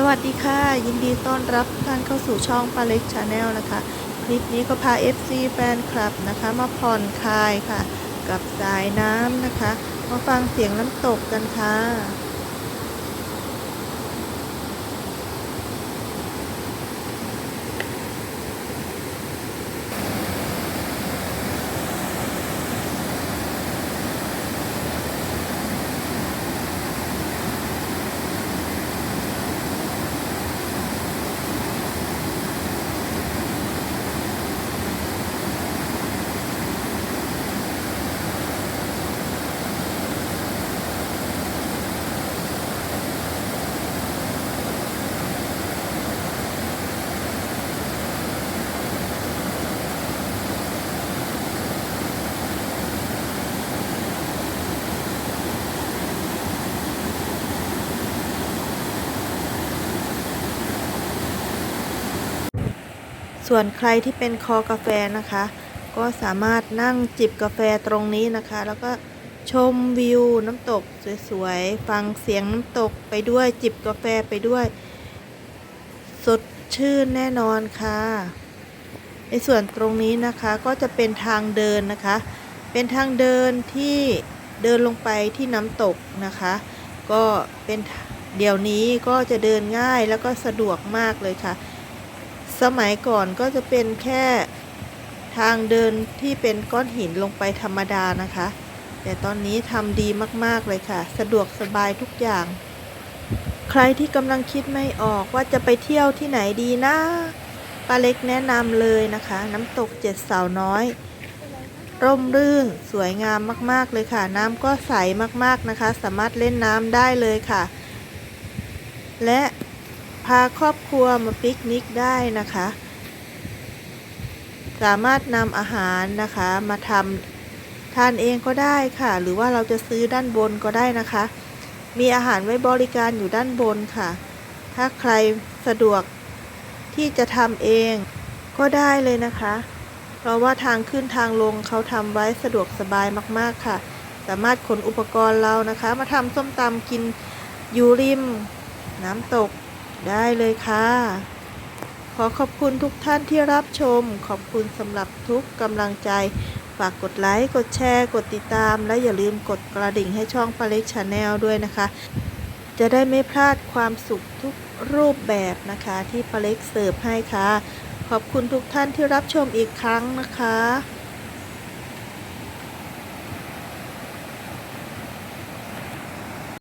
สวัสดีค่ะ ยินดีต้อนรับท่านเข้าสู่ช่องปาเล็กชาแนลนะคะ คลิปนี้ก็พา FC แฟนคลับนะคะ มาผ่อนคลายค่ะ กับสายน้ำนะคะ มาฟังเสียงน้ำตกกันค่ะ ส่วนใครที่เป็นคอกาแฟนะคะ ก็สามารถนั่งจิบกาแฟตรงนี้นะคะ แล้วก็ชมวิวน้ำตกสวยๆ ฟังเสียงน้ำตกไปด้วยจิบกาแฟไปด้วย สดชื่นแน่นอนค่ะ ในส่วนตรงนี้นะคะก็จะเป็นทางเดินนะคะ เป็นทางเดินที่เดินลงไปที่น้ำตกนะคะ ก็เป็นเดี๋ยวนี้ก็จะเดินง่ายแล้วก็สะดวกมากเลยค่ะ สมัยก่อนก็จะเป็นแค่ทางเดินที่เป็นก้อนหินลงไปธรรมดานะคะ แต่ตอนนี้ทำดีมากๆเลยค่ะ สะดวกสบายทุกอย่าง ใครที่กำลังคิดไม่ออกว่าจะไปเที่ยวที่ไหนดีนะป้าเล็กแนะนำเลยนะคะ น้ำตกเจ็ดสาวน้อย ร่มรื่นสวยงามมากๆเลยค่ะ น้ำก็ใสมากๆนะคะ สามารถเล่นน้ำได้เลยค่ะ และ พาครอบครัวมาปิกนิกได้นะคะ สามารถนำอาหารนะคะมาทำทานเองก็ได้ค่ะ หรือว่าเราจะซื้อด้านบนก็ได้นะคะ มีอาหารไว้บริการอยู่ด้านบนค่ะ ถ้าใครสะดวกที่จะทำเองก็ได้เลยนะคะ เพราะว่าทางขึ้นทางลงเขาทำไว้สะดวกสบายมากๆค่ะ สามารถขนอุปกรณ์เรานะคะ มาทำส้มตำกินอยู่ริม น้ำตก ได้เลยค่ะ ขอขอบคุณทุกท่านที่รับชม ขอบคุณสำหรับทุกกำลังใจ ฝากกดไลค์ กดแชร์ กดติดตาม และอย่าลืมกดกระดิ่งให้ช่องปาเล็กชาแนลด้วยนะคะ จะได้ไม่พลาดความสุขทุกรูปแบบนะคะ ที่ปาเล็กเสิร์ฟให้ค่ะ ขอบคุณทุกท่านที่รับชมอีกครั้งนะคะ